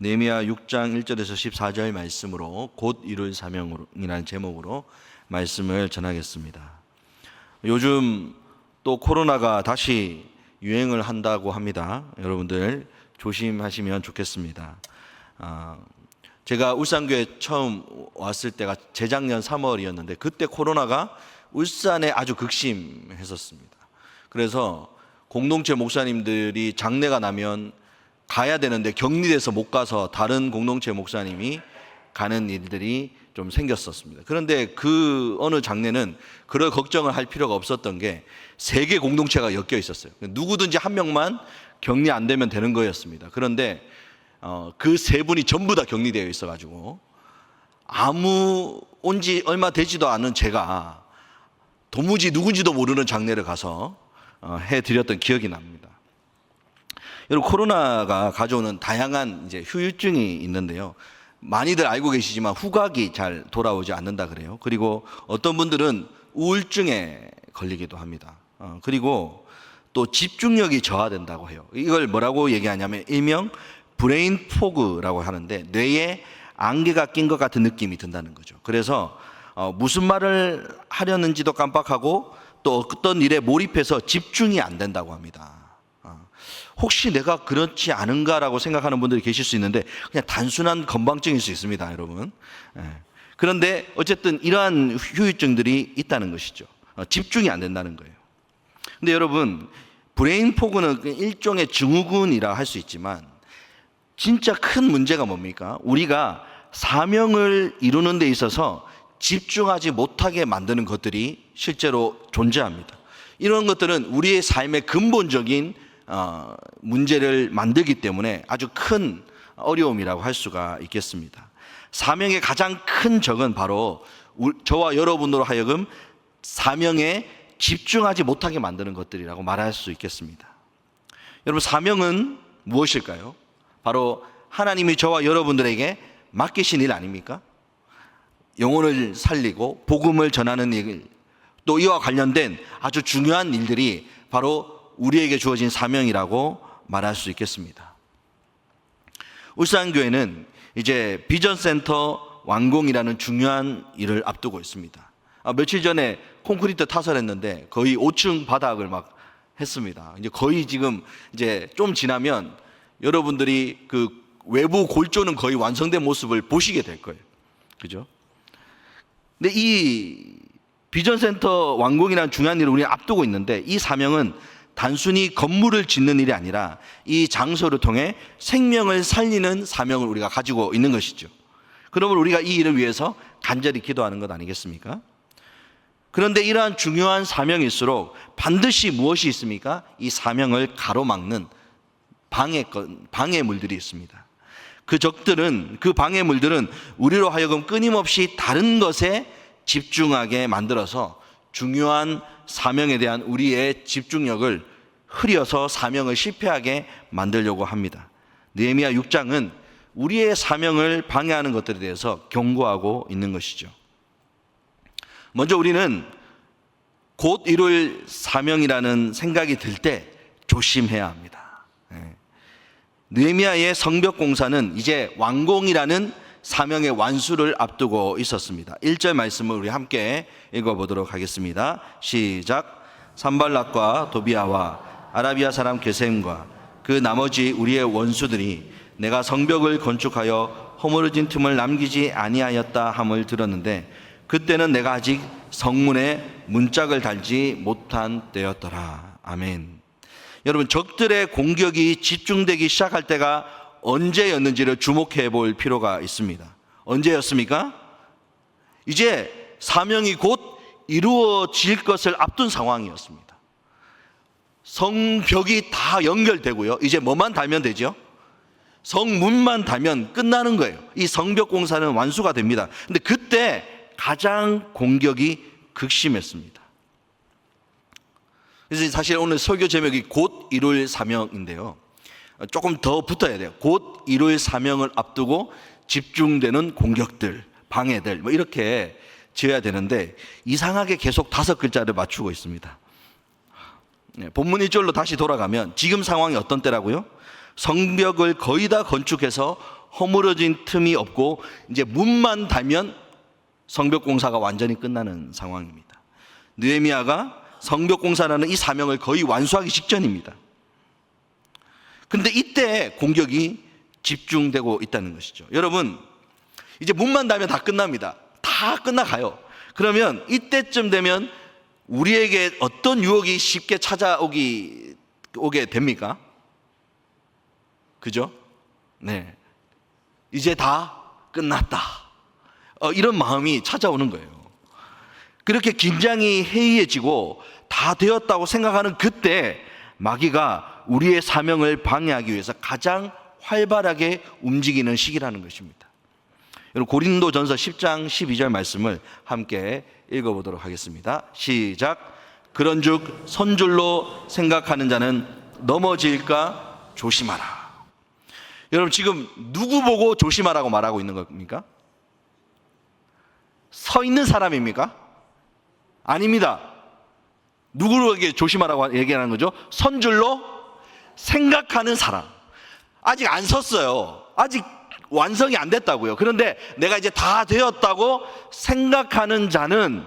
네미야 6장 1절에서 14절 말씀으로 곧 이룰 사명이라는 제목으로 말씀을 전하겠습니다. 요즘 또 코로나가 다시 유행을 한다고 합니다. 여러분들 조심하시면 좋겠습니다. 아, 제가 울산교회 처음 왔을 때가 재작년 3월이었는데 그때 코로나가 울산에 아주 극심했었습니다. 그래서 공동체 목사님들이 장례가 나면 가야 되는데 격리돼서 못 가서 다른 공동체 목사님이 가는 일들이 좀 생겼었습니다. 그런데 그 어느 장례는 그럴 걱정을 할 필요가 없었던 게 세 개 공동체가 엮여 있었어요. 누구든지 한 명만 격리 안 되면 되는 거였습니다. 그런데 어, 그 세 분이 전부 다 격리되어 있어가지고 아무 온 지 얼마 되지도 않은 제가 도무지 누군지도 모르는 장례를 가서 어, 해드렸던 기억이 납니다. 여러분 코로나가 가져오는 다양한 이제 후유증이 있는데요. 많이들 알고 계시지만 후각이 잘 돌아오지 않는다 그래요. 그리고 어떤 분들은 우울증에 걸리기도 합니다. 어, 그리고 또 집중력이 저하된다고 해요. 이걸 뭐라고 얘기하냐면 일명 브레인 포그라고 하는데 뇌에 안개가 낀 것 같은 느낌이 든다는 거죠. 그래서 어, 무슨 말을 하려는지도 깜빡하고 또 어떤 일에 몰입해서 집중이 안 된다고 합니다. 어, 혹시 내가 그렇지 않은가라고 생각하는 분들이 계실 수 있는데 그냥 단순한 건방증일 수 있습니다, 여러분. 예. 그런데 어쨌든 이러한 후유증들이 있다는 것이죠. 어, 집중이 안 된다는 거예요. 근데 여러분 브레인 포그는 그 일종의 증후군이라 할 수 있지만 진짜 큰 문제가 뭡니까? 우리가 사명을 이루는 데 있어서 집중하지 못하게 만드는 것들이 실제로 존재합니다. 이런 것들은 우리의 삶의 근본적인 어, 문제를 만들기 때문에 아주 큰 어려움이라고 할 수가 있겠습니다. 사명의 가장 큰 적은 바로 우- 저와 여러분으로 하여금 사명에 집중하지 못하게 만드는 것들이라고 말할 수 있겠습니다. 여러분 사명은 무엇일까요? 바로 하나님이 저와 여러분들에게 맡기신 일 아닙니까? 영혼을 살리고 복음을 전하는 일, 또 이와 관련된 아주 중요한 일들이 바로 우리에게 주어진 사명이라고 말할 수 있겠습니다. 울산교회는 이제 비전센터 완공이라는 중요한 일을 앞두고 있습니다. 아, 며칠 전에 콘크리트 타설했는데 거의 5층 바닥을 막 했습니다. 이제 거의 지금 이제 좀 지나면 여러분들이 그 외부 골조는 거의 완성된 모습을 보시게 될 거예요. 그죠? 근데 이 비전센터 완공이라는 중요한 일을 우리 앞두고 있는데 이 사명은 단순히 건물을 짓는 일이 아니라 이 장소를 통해 생명을 살리는 사명을 우리가 가지고 있는 것이죠. 그러면 우리가 이 일을 위해서 간절히 기도하는 것 아니겠습니까? 그런데 이러한 중요한 사명일수록 반드시 무엇이 있습니까? 이 사명을 가로막는 방해, 방해물들이 있습니다. 그 적들은, 그 방해물들은 우리로 하여금 끊임없이 다른 것에 집중하게 만들어서 중요한 사명에 대한 우리의 집중력을 흐려서 사명을 실패하게 만들려고 합니다. 느헤미야 6장은 우리의 사명을 방해하는 것들에 대해서 경고하고 있는 것이죠. 먼저 우리는 곧 이룰 사명이라는 생각이 들 때 조심해야 합니다. 예. 느헤미야의 성벽 공사는 이제 완공이라는 사명의 완수를 앞두고 있었습니다. 1절 말씀을 우리 함께 읽어 보도록 하겠습니다. 시작. 산발락과 도비아와 아라비아 사람 게셈과 그 나머지 우리의 원수들이 내가 성벽을 건축하여 허물어진 틈을 남기지 아니하였다 함을 들었는데 그때는 내가 아직 성문에 문짝을 달지 못한 때였더라. 아멘. 여러분 적들의 공격이 집중되기 시작할 때가 언제였는지를 주목해 볼 필요가 있습니다. 언제였습니까? 이제 사명이 곧 이루어질 것을 앞둔 상황이었습니다. 성벽이 다 연결되고요. 이제 뭐만 달면 되죠? 성문만 달면 끝나는 거예요. 이 성벽 공사는 완수가 됩니다. 근데 그때 가장 공격이 극심했습니다. 그래서 사실 오늘 설교 제목이 곧 이룰 사명인데요. 조금 더 붙어야 돼요. 곧 이룰 사명을 앞두고 집중되는 공격들, 방해들, 뭐 이렇게 지어야 되는데 이상하게 계속 다섯 글자를 맞추고 있습니다. 네, 본문 1절로 다시 돌아가면 지금 상황이 어떤 때라고요? 성벽을 거의 다 건축해서 허물어진 틈이 없고 이제 문만 달면 성벽 공사가 완전히 끝나는 상황입니다. 느헤미야가 성벽 공사라는 이 사명을 거의 완수하기 직전입니다. 근데 이때 공격이 집중되고 있다는 것이죠. 여러분, 이제 문만 달면 다 끝납니다. 다 끝나가요. 그러면 이때쯤 되면 우리에게 어떤 유혹이 쉽게 찾아오기 오게 됩니까? 그죠? 네. 이제 다 끝났다. 어, 이런 마음이 찾아오는 거예요. 그렇게 긴장이 해이해지고 다 되었다고 생각하는 그때 마귀가 우리의 사명을 방해하기 위해서 가장 활발하게 움직이는 시기라는 것입니다. 여러분 고린도 전서 10장 12절 말씀을 함께 읽어보도록 하겠습니다. 시작. 그런 즉 선줄로 생각하는 자는 넘어질까 조심하라. 여러분 지금 누구 보고 조심하라고 말하고 있는 겁니까? 서 있는 사람입니까? 아닙니다. 누구에게 조심하라고 얘기하는 거죠? 선줄로 생각하는 사람. 아직 안 섰어요. 아직 완성이 안 됐다고요. 그런데 내가 이제 다 되었다고 생각하는 자는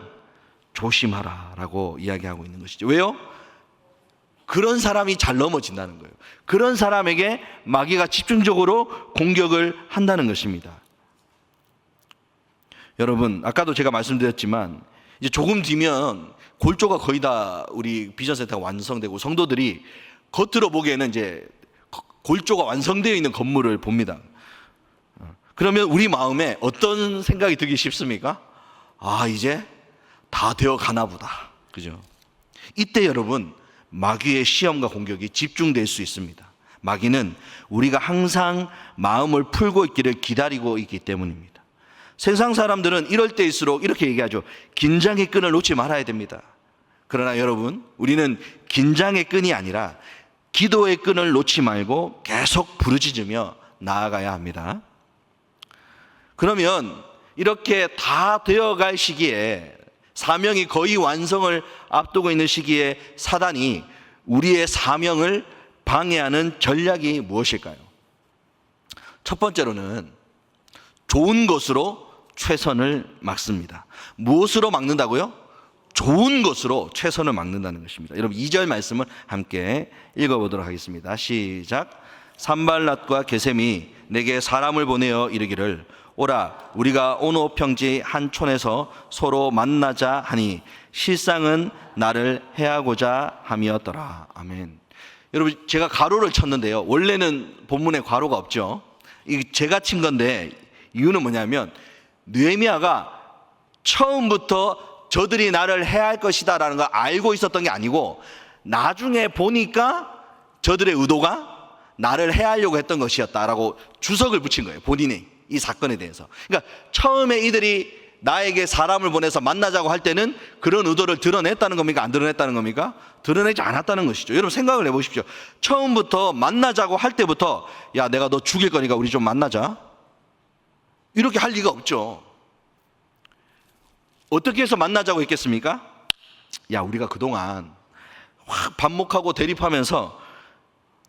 조심하라 라고 이야기하고 있는 것이죠. 왜요? 그런 사람이 잘 넘어진다는 거예요. 그런 사람에게 마귀가 집중적으로 공격을 한다는 것입니다. 여러분, 아까도 제가 말씀드렸지만 이제 조금 뒤면 골조가 거의 다 우리 비전 센터가 완성되고 성도들이 겉으로 보기에는 이제 골조가 완성되어 있는 건물을 봅니다. 그러면 우리 마음에 어떤 생각이 들기 쉽습니까? 아, 이제 다 되어 가나 보다. 그죠? 이때 여러분, 마귀의 시험과 공격이 집중될 수 있습니다. 마귀는 우리가 항상 마음을 풀고 있기를 기다리고 있기 때문입니다. 세상 사람들은 이럴 때일수록 이렇게 얘기하죠. 긴장의 끈을 놓지 말아야 됩니다. 그러나 여러분, 우리는 긴장의 끈이 아니라 기도의 끈을 놓지 말고 계속 부르짖으며 나아가야 합니다. 그러면 이렇게 다 되어갈 시기에 사명이 거의 완성을 앞두고 있는 시기에 사단이 우리의 사명을 방해하는 전략이 무엇일까요? 첫 번째로는 좋은 것으로 최선을 막습니다. 무엇으로 막는다고요? 좋은 것으로 최선을 막는다는 것입니다. 여러분 2절 말씀을 함께 읽어보도록 하겠습니다. 시작. 산발랏과 게셈이 내게 사람을 보내어 이르기를 오라 우리가 오노 평지 한 촌에서 서로 만나자 하니 실상은 나를 해하고자 함이었더라. 아멘. 여러분 제가 가로를 쳤는데요. 원래는 본문에 괄호가 없죠. 이 제가 친 건데 이유는 뭐냐면 느헤미야가 처음부터 저들이 나를 해할 것이다 라는 걸 알고 있었던 게 아니고 나중에 보니까 저들의 의도가 나를 해하려고 했던 것이었다라고 주석을 붙인 거예요. 본인이 이 사건에 대해서. 그러니까 처음에 이들이 나에게 사람을 보내서 만나자고 할 때는 그런 의도를 드러냈다는 겁니까? 안 드러냈다는 겁니까? 드러내지 않았다는 것이죠. 여러분 생각을 해보십시오. 처음부터 만나자고 할 때부터 야 내가 너 죽일 거니까 우리 좀 만나자. 이렇게 할 리가 없죠. 어떻게 해서 만나자고 했겠습니까? 야, 우리가 그동안 확 반목하고 대립하면서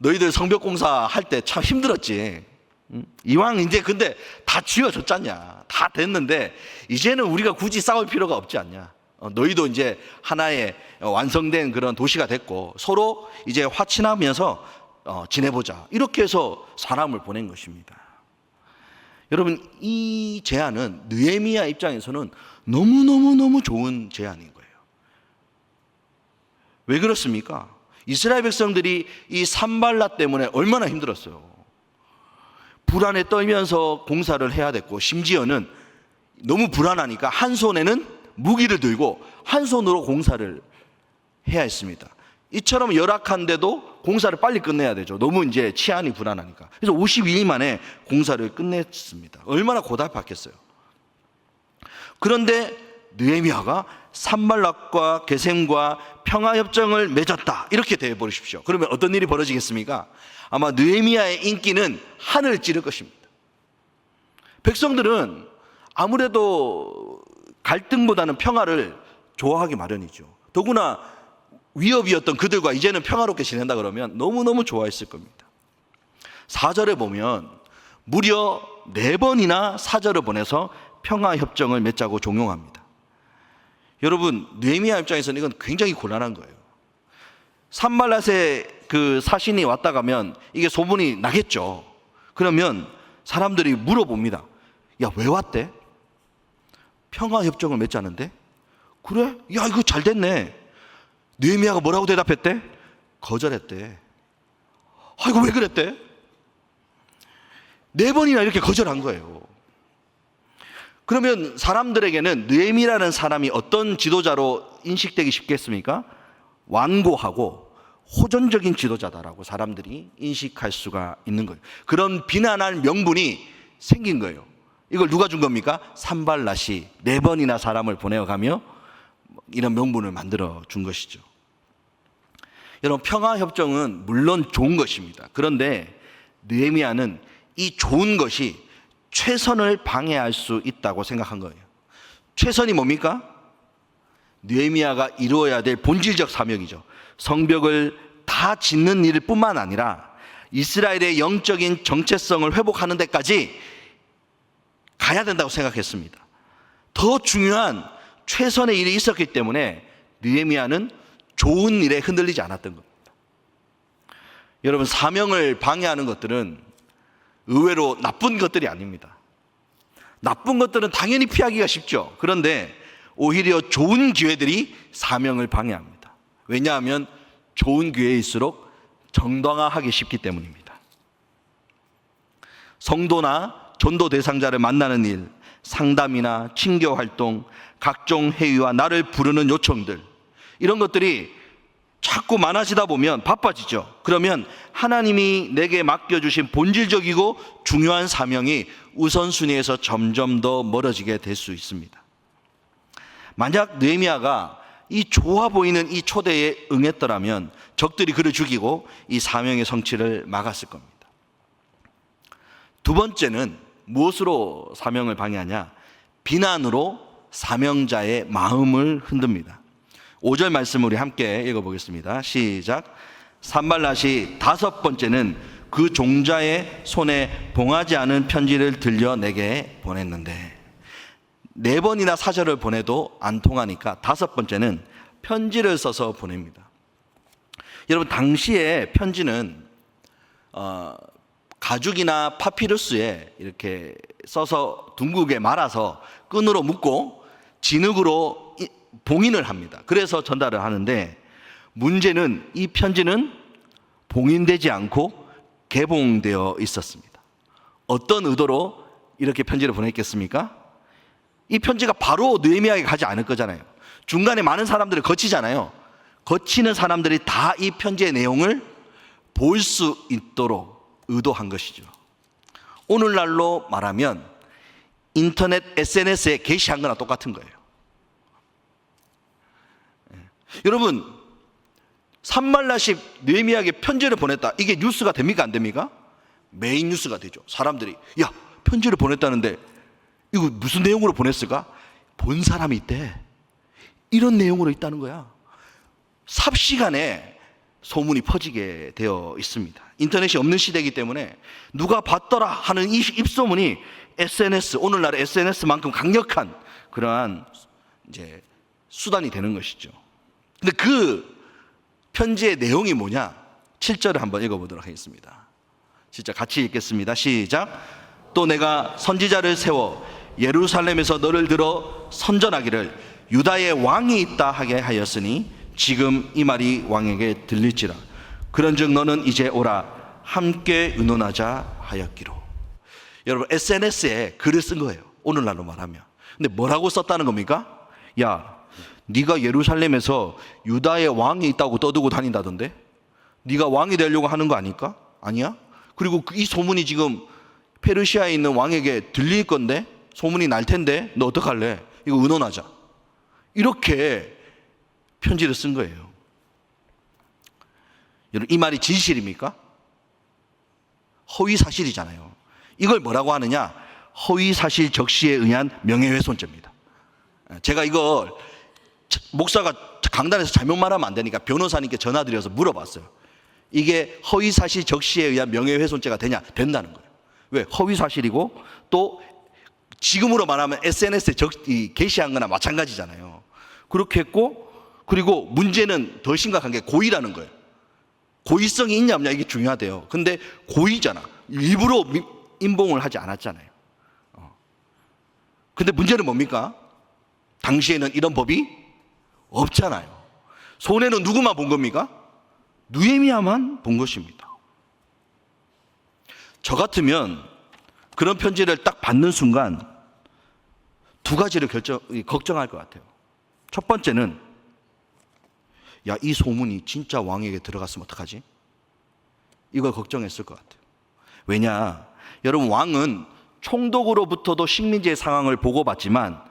너희들 성벽공사 할 때 참 힘들었지. 응? 이왕 이제 근데 다 쥐어줬잖냐. 다 됐는데 이제는 우리가 굳이 싸울 필요가 없지 않냐. 어, 너희도 이제 하나의 완성된 그런 도시가 됐고 서로 이제 화친하면서 어, 지내보자. 이렇게 해서 사람을 보낸 것입니다. 여러분 이 제안은 느헤미야 입장에서는 너무 너무 너무 좋은 제안인 거예요. 왜 그렇습니까? 이스라엘 백성들이 이 산발라 때문에 얼마나 힘들었어요. 불안에 떨면서 공사를 해야 됐고 심지어는 너무 불안하니까 한 손에는 무기를 들고 한 손으로 공사를 해야 했습니다. 이처럼 열악한데도 공사를 빨리 끝내야 되죠. 너무 이제 치안이 불안하니까. 그래서 52일 만에 공사를 끝냈습니다. 얼마나 고달팠겠어요. 그런데 느헤미야가 산발락과 게셈과 평화 협정을 맺었다. 이렇게 돼 버리십시오. 그러면 어떤 일이 벌어지겠습니까? 아마 느헤미야의 인기는 하늘을 찌를 것입니다. 백성들은 아무래도 갈등보다는 평화를 좋아하기 마련이죠. 더구나 위협이었던 그들과 이제는 평화롭게 지낸다 그러면 너무너무 좋아했을 겁니다. 4절에 보면 무려 네 번이나 사절을 보내서 평화 협정을 맺자고 종용합니다. 여러분 느헤미야 입장에서는 이건 굉장히 곤란한 거예요. 산발랏의 그 사신이 왔다 가면 이게 소문이 나겠죠. 그러면 사람들이 물어봅니다. 야 왜 왔대? 평화 협정을 맺자는데? 그래? 야 이거 잘 됐네. 느헤미야가 뭐라고 대답했대? 거절했대. 아이고 왜 그랬대? 네 번이나 이렇게 거절한 거예요. 그러면 사람들에게는 느헤미라는 사람이 어떤 지도자로 인식되기 쉽겠습니까? 완고하고 호전적인 지도자다라고 사람들이 인식할 수가 있는 거예요. 그런 비난할 명분이 생긴 거예요. 이걸 누가 준 겁니까? 산발라시 네 번이나 사람을 보내어가며 이런 명분을 만들어 준 것이죠. 여러분 평화 협정은 물론 좋은 것입니다. 그런데 느헤미야는 이 좋은 것이 최선을 방해할 수 있다고 생각한 거예요. 최선이 뭡니까? 느헤미야가 이루어야 될 본질적 사명이죠. 성벽을 다 짓는 일 뿐만 아니라 이스라엘의 영적인 정체성을 회복하는 데까지 가야 된다고 생각했습니다. 더 중요한 최선의 일이 있었기 때문에 느헤미야는 좋은 일에 흔들리지 않았던 겁니다. 여러분 사명을 방해하는 것들은 의외로 나쁜 것들이 아닙니다. 나쁜 것들은 당연히 피하기가 쉽죠. 그런데 오히려 좋은 기회들이 사명을 방해합니다. 왜냐하면 좋은 기회일수록 정당화하기 쉽기 때문입니다. 성도나 전도 대상자를 만나는 일, 상담이나 친교 활동, 각종 회의와 나를 부르는 요청들 이런 것들이 자꾸 많아지다 보면 바빠지죠. 그러면 하나님이 내게 맡겨주신 본질적이고 중요한 사명이 우선순위에서 점점 더 멀어지게 될 수 있습니다. 만약 느헤미야가 이 좋아 보이는 이 초대에 응했더라면 적들이 그를 죽이고 이 사명의 성취를 막았을 겁니다. 두 번째는 무엇으로 사명을 방해하냐? 비난으로 사명자의 마음을 흔듭니다. 5절 말씀 우리 함께 읽어보겠습니다. 시작. 산발랏이 다섯 번째는 그 종자의 손에 봉하지 않은 편지를 들려 내게 보냈는데 네 번이나 사절을 보내도 안 통하니까 다섯 번째는 편지를 써서 보냅니다. 여러분 당시에 편지는 어, 가죽이나 파피루스에 이렇게 써서 둥글게 말아서 끈으로 묶고 진흙으로 이- 봉인을 합니다. 그래서 전달을 하는데 문제는 이 편지는 봉인되지 않고 개봉되어 있었습니다. 어떤 의도로 이렇게 편지를 보냈겠습니까? 이 편지가 바로 느헤미야에게 가지 않을 거잖아요. 중간에 많은 사람들을 거치잖아요. 거치는 사람들이 다 이 편지의 내용을 볼 수 있도록 의도한 것이죠. 오늘날로 말하면 인터넷 SNS에 게시한 거나 똑같은 거예요. 예. 여러분, 산말라시 느헤미야에게 편지를 보냈다. 이게 뉴스가 됩니까? 안 됩니까? 메인 뉴스가 되죠. 사람들이 야 편지를 보냈다는데 이거 무슨 내용으로 보냈을까? 본 사람이 있대. 이런 내용으로 있다는 거야. 삽시간에 소문이 퍼지게 되어 있습니다. 인터넷이 없는 시대이기 때문에 누가 봤더라 하는 이 입소문이 SNS 오늘날 SNS만큼 강력한 그러한 이제 수단이 되는 것이죠. 근데 그 편지의 내용이 뭐냐? 7절을 한번 읽어보도록 하겠습니다. 진짜 같이 읽겠습니다. 시작. 또 내가 선지자를 세워 예루살렘에서 너를 들어 선전하기를 유다의 왕이 있다 하게 하였으니 지금 이 말이 왕에게 들릴지라. 그런즉 너는 이제 오라 함께 의논하자 하였기로. 여러분 SNS에 글을 쓴 거예요. 오늘날로 말하면. 근데 뭐라고 썼다는 겁니까? 야, 네가 예루살렘에서 유다의 왕이 있다고 떠들고 다닌다던데? 네가 왕이 되려고 하는 거 아닐까? 아니야? 그리고 그이 소문이 지금 페르시아에 있는 왕에게 들릴 건데 소문이 날 텐데 너 어떡할래? 이거 의논하자. 이렇게 편지를 쓴 거예요. 여러분 이 말이 진실입니까? 허위 사실이잖아요. 이걸 뭐라고 하느냐? 허위 사실 적시에 의한 명예훼손죄입니다. 제가 이걸 목사가 강단에서 잘못 말하면 안 되니까 변호사님께 전화드려서 물어봤어요. 이게 허위 사실 적시에 의한 명예훼손죄가 되냐? 된다는 거예요. 왜? 허위 사실이고 또 지금으로 말하면 SNS에 적, 이, 게시한 거나 마찬가지잖아요. 그렇게 했고 그리고 문제는 더 심각한 게 고의라는 거예요. 고의성이 있냐 없냐 이게 중요하대요. 근데 고의잖아. 일부러 미- 인봉을 하지 않았잖아요. 어. 근데 문제는 뭡니까? 당시에는 이런 법이 없잖아요. 손해는 누구만 본 겁니까? 누에미아만 본 것입니다. 저 같으면 그런 편지를 딱 받는 순간 두 가지를 결정, 걱정할 것 같아요. 첫 번째는 야, 이 소문이 진짜 왕에게 들어갔으면 어떡하지? 이걸 걱정했을 것 같아요. 왜냐? 여러분, 왕은 총독으로부터도 식민지의 상황을 보고받지만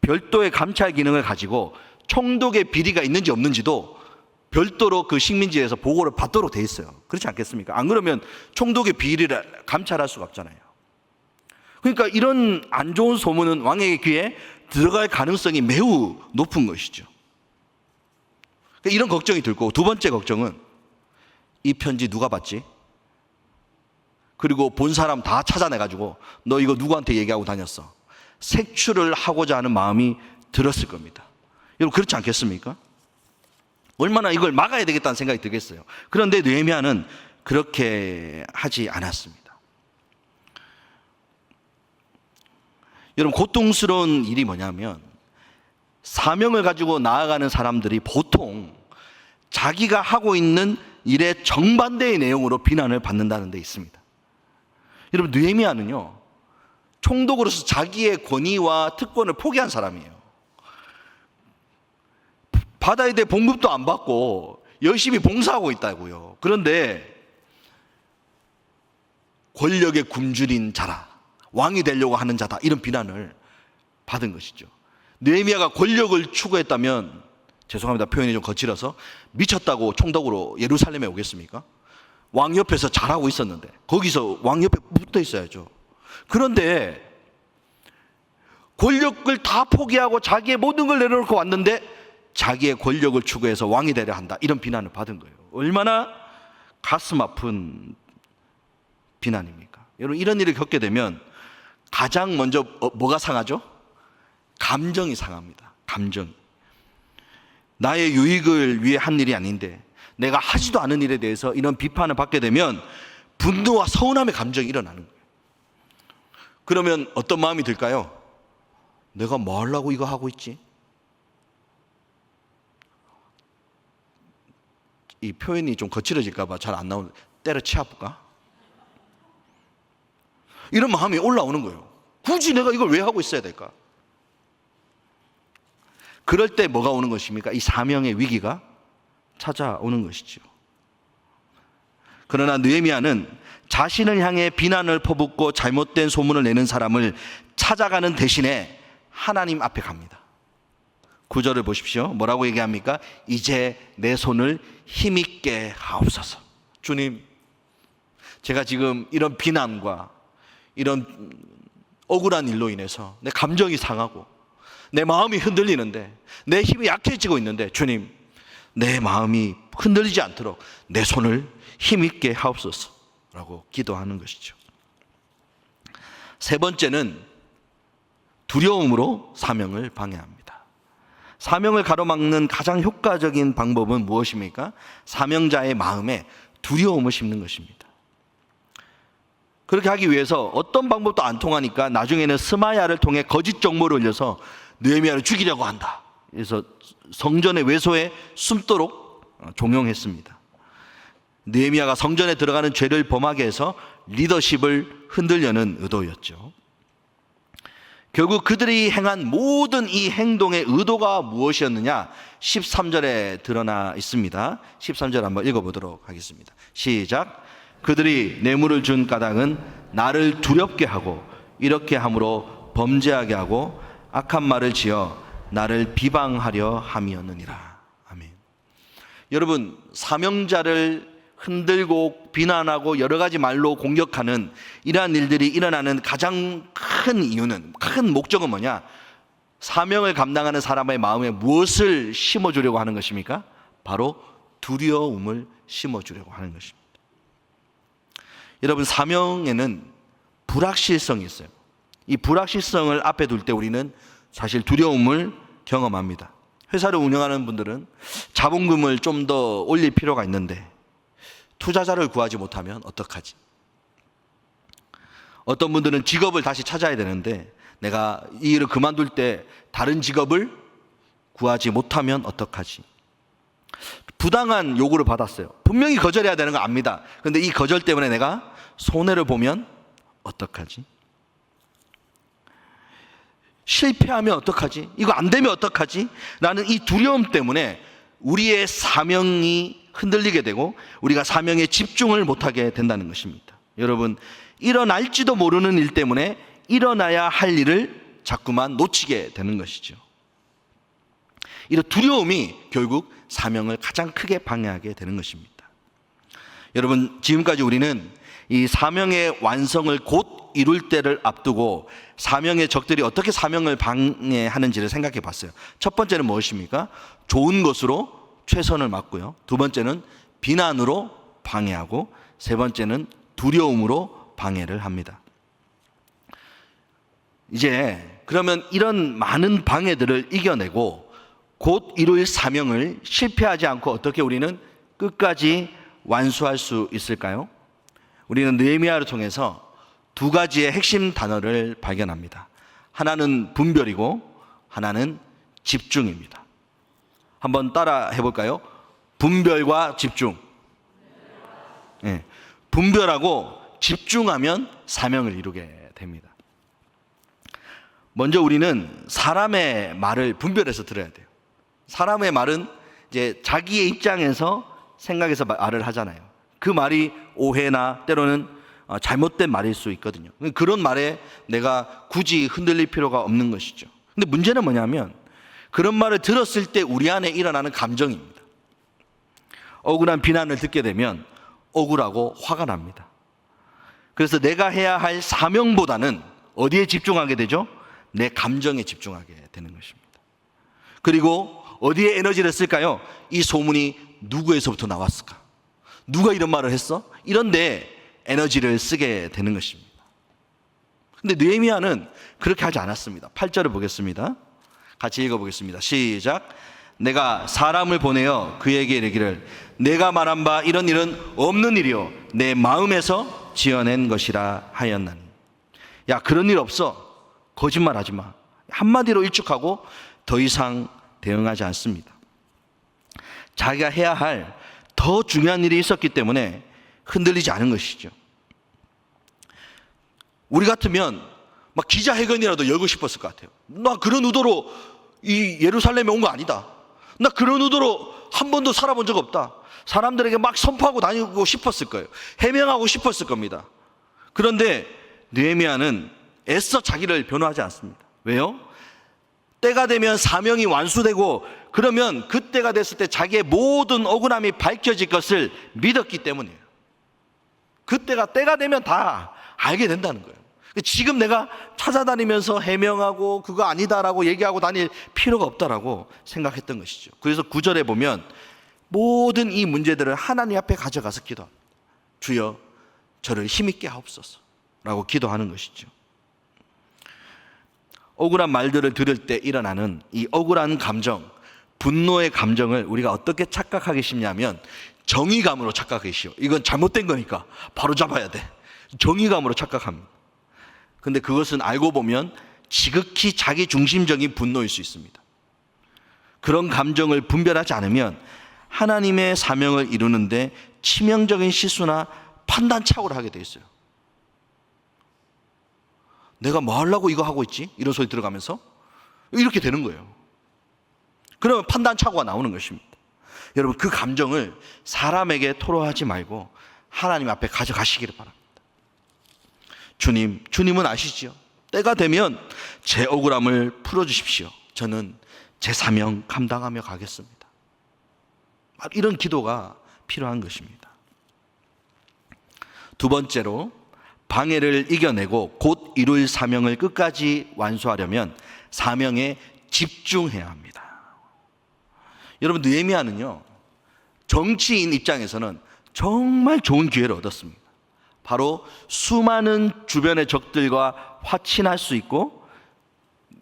별도의 감찰 기능을 가지고 총독의 비리가 있는지 없는지도 별도로 그 식민지에서 보고를 받도록 돼 있어요. 그렇지 않겠습니까? 안 그러면 총독의 비리를 감찰할 수가 없잖아요. 그러니까 이런 안 좋은 소문은 왕의 귀에 들어갈 가능성이 매우 높은 것이죠. 그러니까 이런 걱정이 들고 두 번째 걱정은 이 편지 누가 받지? 그리고 본 사람 다 찾아내가지고 너 이거 누구한테 얘기하고 다녔어? 색출을 하고자 하는 마음이 들었을 겁니다. 여러분 그렇지 않겠습니까? 얼마나 이걸 막아야 되겠다는 생각이 들겠어요. 그런데 느헤미야는 그렇게 하지 않았습니다. 여러분 고통스러운 일이 뭐냐면 사명을 가지고 나아가는 사람들이 보통 자기가 하고 있는 일의 정반대의 내용으로 비난을 받는다는 데 있습니다. 여러분 느헤미야는요 총독으로서 자기의 권위와 특권을 포기한 사람이에요. 받아야 될 봉급도 안 받고 열심히 봉사하고 있다고요. 그런데 권력의 굶주린 자라 왕이 되려고 하는 자다 이런 비난을 받은 것이죠. 느헤미야가 권력을 추구했다면 죄송합니다 표현이 좀 거칠어서 미쳤다고 총독으로 예루살렘에 오겠습니까? 왕 옆에서 잘하고 있었는데 거기서 왕 옆에 붙어 있어야죠. 그런데 권력을 다 포기하고 자기의 모든 걸 내려놓고 왔는데 자기의 권력을 추구해서 왕이 되려 한다 이런 비난을 받은 거예요. 얼마나 가슴 아픈 비난입니까? 여러분 이런 일을 겪게 되면 가장 먼저 어, 뭐가 상하죠? 감정이 상합니다. 감정. 나의 유익을 위해 한 일이 아닌데 내가 하지도 않은 일에 대해서 이런 비판을 받게 되면 분노와 서운함의 감정이 일어나는 거예요. 그러면 어떤 마음이 들까요? 내가 뭐 하려고 이거 하고 있지? 이 표현이 좀 거칠어질까봐 잘 안 나오는 때려치아볼까? 이런 마음이 올라오는 거예요. 굳이 내가 이걸 왜 하고 있어야 될까? 그럴 때 뭐가 오는 것입니까? 이 사명의 위기가 찾아오는 것이죠. 그러나 느헤미야는 자신을 향해 비난을 퍼붓고 잘못된 소문을 내는 사람을 찾아가는 대신에 하나님 앞에 갑니다. 구절을 보십시오. 뭐라고 얘기합니까? 이제 내 손을 힘있게 하옵소서. 주님, 제가 지금 이런 비난과 이런 억울한 일로 인해서 내 감정이 상하고 내 마음이 흔들리는데 내 힘이 약해지고 있는데 주님, 내 마음이 흔들리지 않도록 내 손을 힘있게 하옵소서 라고 기도하는 것이죠. 세 번째는 두려움으로 사명을 방해합니다. 사명을 가로막는 가장 효과적인 방법은 무엇입니까? 사명자의 마음에 두려움을 심는 것입니다. 그렇게 하기 위해서 어떤 방법도 안 통하니까 나중에는 스마야를 통해 거짓 정보를 올려서 느헤미야를 죽이려고 한다. 그래서 성전의 외소에 숨도록 종용했습니다. 느헤미야가 성전에 들어가는 죄를 범하게 해서 리더십을 흔들려는 의도였죠. 결국 그들이 행한 모든 이 행동의 의도가 무엇이었느냐? 13절에 드러나 있습니다. 13절 한번 읽어보도록 하겠습니다. 시작. 그들이 뇌물을 준 까닭은 나를 두렵게 하고 이렇게 함으로 범죄하게 하고 악한 말을 지어 나를 비방하려 함이었느니라. 아멘. 여러분, 사명자를 흔들고 비난하고 여러 가지 말로 공격하는 이러한 일들이 일어나는 가장 큰 이유는 큰 목적은 뭐냐? 사명을 감당하는 사람의 마음에 무엇을 심어 주려고 하는 것입니까? 바로 두려움을 심어 주려고 하는 것입니다. 여러분 사명에는 불확실성이 있어요. 이 불확실성을 앞에 둘 때 우리는 사실 두려움을 경험합니다. 회사를 운영하는 분들은 자본금을 좀 더 올릴 필요가 있는데 투자자를 구하지 못하면 어떡하지? 어떤 분들은 직업을 다시 찾아야 되는데 내가 이 일을 그만둘 때 다른 직업을 구하지 못하면 어떡하지? 부당한 요구를 받았어요. 분명히 거절해야 되는 거 압니다. 근데 이 거절 때문에 내가 손해를 보면 어떡하지? 실패하면 어떡하지? 이거 안 되면 어떡하지? 라는 이 두려움 때문에 우리의 사명이 흔들리게 되고 우리가 사명에 집중을 못하게 된다는 것입니다. 여러분, 일어날지도 모르는 일 때문에 일어나야 할 일을 자꾸만 놓치게 되는 것이죠. 이런 두려움이 결국 사명을 가장 크게 방해하게 되는 것입니다. 여러분, 지금까지 우리는 이 사명의 완성을 곧 이룰 때를 앞두고 사명의 적들이 어떻게 사명을 방해하는지를 생각해 봤어요. 첫 번째는 무엇입니까? 좋은 것으로 최선을 맞고요. 두 번째는 비난으로 방해하고 세 번째는 두려움으로 방해를 합니다. 이제 그러면 이런 많은 방해들을 이겨내고 곧 이룰 사명을 실패하지 않고 어떻게 우리는 끝까지 완수할 수 있을까요? 우리는 느헤미야를 통해서 두 가지의 핵심 단어를 발견합니다. 하나는 분별이고 하나는 집중입니다. 한번 따라 해볼까요? 분별과 집중. 예, 분별하고 집중하면 사명을 이루게 됩니다. 먼저 우리는 사람의 말을 분별해서 들어야 돼요. 사람의 말은 이제 자기의 입장에서 생각해서 말을 하잖아요. 그 말이 오해나 때로는 어, 잘못된 말일 수 있거든요. 그런 말에 내가 굳이 흔들릴 필요가 없는 것이죠. 근데 문제는 뭐냐면 그런 말을 들었을 때 우리 안에 일어나는 감정입니다. 억울한 비난을 듣게 되면 억울하고 화가 납니다. 그래서 내가 해야 할 사명보다는 어디에 집중하게 되죠? 내 감정에 집중하게 되는 것입니다. 그리고 어디에 에너지를 쓸까요? 이 소문이 누구에서부터 나왔을까? 누가 이런 말을 했어? 이런데 에너지를 쓰게 되는 것입니다. 근데 느헤미야는 그렇게 하지 않았습니다. 8절을 보겠습니다. 같이 읽어 보겠습니다. 시작. 내가 사람을 보내어 그에게 이르기를 내가 말한 바 이런 일은 없는 일이요 내 마음에서 지어낸 것이라 하였나니. 야 그런 일 없어. 거짓말하지 마. 한마디로 일축하고 더 이상 대응하지 않습니다. 자기가 해야 할 더 중요한 일이 있었기 때문에 흔들리지 않은 것이죠. 우리 같으면 막 기자회견이라도 열고 싶었을 것 같아요. 나 그런 의도로 이 예루살렘에 온 거 아니다. 나 그런 의도로 한 번도 살아본 적 없다. 사람들에게 막 선포하고 다니고 싶었을 거예요. 해명하고 싶었을 겁니다. 그런데 느헤미야는 애써 자기를 변호하지 않습니다. 왜요? 때가 되면 사명이 완수되고 그러면 그때가 됐을 때 자기의 모든 억울함이 밝혀질 것을 믿었기 때문이에요. 그때가 때가 되면 다 알게 된다는 거예요. 지금 내가 찾아다니면서 해명하고 그거 아니다라고 얘기하고 다닐 필요가 없다라고 생각했던 것이죠. 그래서 구절에 보면 모든 이 문제들을 하나님 앞에 가져가서 기도합니다. 주여 저를 힘있게 하옵소서 라고 기도하는 것이죠. 억울한 말들을 들을 때 일어나는 이 억울한 감정, 분노의 감정을 우리가 어떻게 착각하기 쉽냐면 정의감으로 착각하기 쉬워. 이건 잘못된 거니까 바로 잡아야 돼. 정의감으로 착각합니다. 근데 그것은 알고 보면 지극히 자기 중심적인 분노일 수 있습니다. 그런 감정을 분별하지 않으면 하나님의 사명을 이루는데 치명적인 실수나 판단 착오를 하게 돼 있어요. 내가 뭐 하려고 이거 하고 있지? 이런 소리 들어가면서 이렇게 되는 거예요. 그러면 판단 착오가 나오는 것입니다. 여러분 그 감정을 사람에게 토로하지 말고 하나님 앞에 가져가시기를 바랍니다. 주님, 주님은 아시지요? 때가 되면 제 억울함을 풀어 주십시오. 저는 제 사명 감당하며 가겠습니다. 이런 기도가 필요한 것입니다. 두 번째로 방해를 이겨내고 곧 이룰 사명을 끝까지 완수하려면 사명에 집중해야 합니다. 여러분 느헤미야는요 정치인 입장에서는 정말 좋은 기회를 얻었습니다. 바로 수많은 주변의 적들과 화친할 수 있고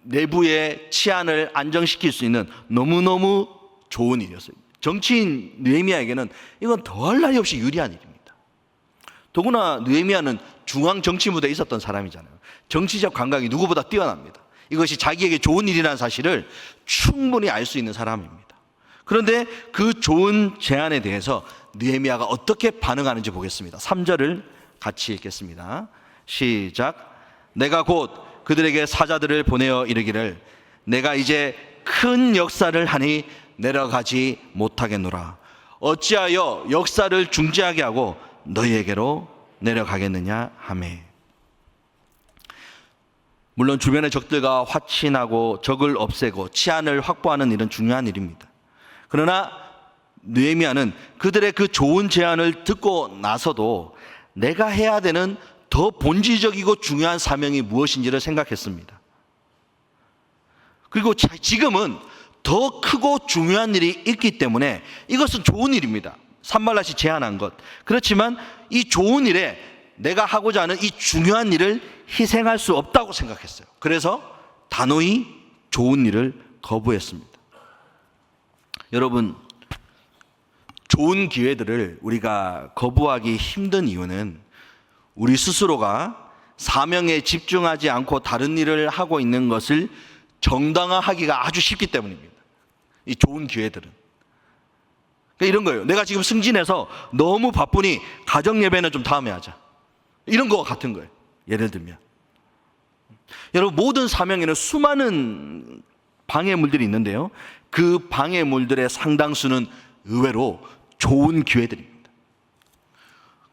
내부의 치안을 안정시킬 수 있는 너무너무 좋은 일이었어요. 정치인 느헤미야에게는 이건 더할 나위 없이 유리한 일입니다. 더구나 느헤미야는 중앙 정치 무대에 있었던 사람이잖아요. 정치적 감각이 누구보다 뛰어납니다. 이것이 자기에게 좋은 일이라는 사실을 충분히 알 수 있는 사람입니다. 그런데 그 좋은 제안에 대해서 느헤미야가 어떻게 반응하는지 보겠습니다. 3절을 같이 읽겠습니다. 시작. 내가 곧 그들에게 사자들을 보내어 이르기를 내가 이제 큰 역사를 하니 내려가지 못하겠노라. 어찌하여 역사를 중지하게 하고 너희에게로 내려가겠느냐 하매. 물론 주변의 적들과 화친하고 적을 없애고 치안을 확보하는 일은 중요한 일입니다. 그러나 느헤미야는 그들의 그 좋은 제안을 듣고 나서도 내가 해야 되는 더 본질적이고 중요한 사명이 무엇인지를 생각했습니다. 그리고 자- 지금은 더 크고 중요한 일이 있기 때문에 이것은 좋은 일입니다. 산발라시 제안한 것. 그렇지만 이 좋은 일에 내가 하고자 하는 이 중요한 일을 희생할 수 없다고 생각했어요. 그래서 단호히 좋은 일을 거부했습니다. 여러분, 좋은 기회들을 우리가 거부하기 힘든 이유는 우리 스스로가 사명에 집중하지 않고 다른 일을 하고 있는 것을 정당화하기가 아주 쉽기 때문입니다. 이 좋은 기회들은. 그러니까 이런 거예요. 내가 지금 승진해서 너무 바쁘니 가정 예배는 좀 다음에 하자. 이런 거 같은 거예요. 예를 들면. 여러분 모든 사명에는 수많은 방해물들이 있는데요. 그 방해물들의 상당수는 의외로 좋은 기회들입니다.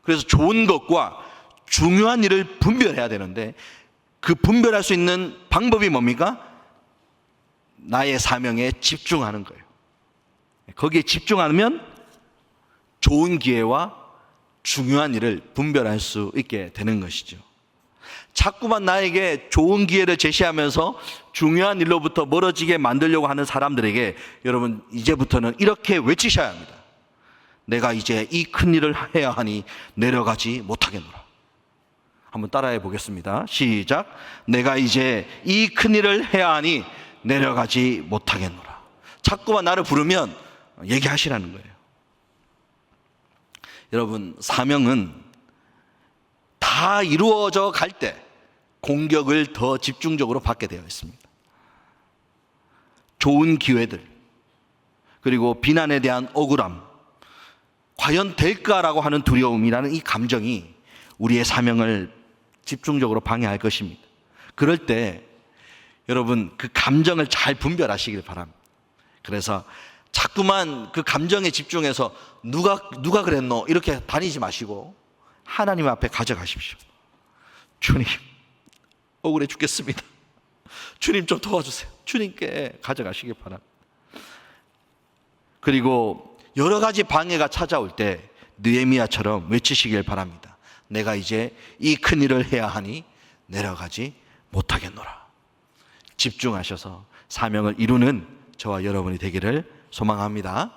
그래서 좋은 것과 중요한 일을 분별해야 되는데 그 분별할 수 있는 방법이 뭡니까? 나의 사명에 집중하는 거예요. 거기에 집중하면 좋은 기회와 중요한 일을 분별할 수 있게 되는 것이죠. 자꾸만 나에게 좋은 기회를 제시하면서 중요한 일로부터 멀어지게 만들려고 하는 사람들에게 여러분 이제부터는 이렇게 외치셔야 합니다. 내가 이제 이 큰 일을 해야 하니 내려가지 못하겠노라. 한번 따라해 보겠습니다. 시작. 내가 이제 이 큰 일을 해야 하니 내려가지 못하겠노라. 자꾸만 나를 부르면 얘기하시라는 거예요. 여러분, 사명은 다 이루어져 갈 때 공격을 더 집중적으로 받게 되어 있습니다. 좋은 기회들, 그리고 비난에 대한 억울함, 과연 될까라고 하는 두려움이라는 이 감정이 우리의 사명을 집중적으로 방해할 것입니다. 그럴 때 여러분 그 감정을 잘 분별하시길 바랍니다. 그래서 자꾸만 그 감정에 집중해서 누가 누가 그랬노 이렇게 다니지 마시고 하나님 앞에 가져가십시오. 주님 억울해 죽겠습니다. 주님 좀 도와주세요. 주님께 가져가시길 바랍니다. 그리고 여러 가지 방해가 찾아올 때 느헤미야처럼 외치시길 바랍니다. 내가 이제 이 큰 일을 해야 하니 내려가지 못하겠노라. 집중하셔서 사명을 이루는 저와 여러분이 되기를 소망합니다.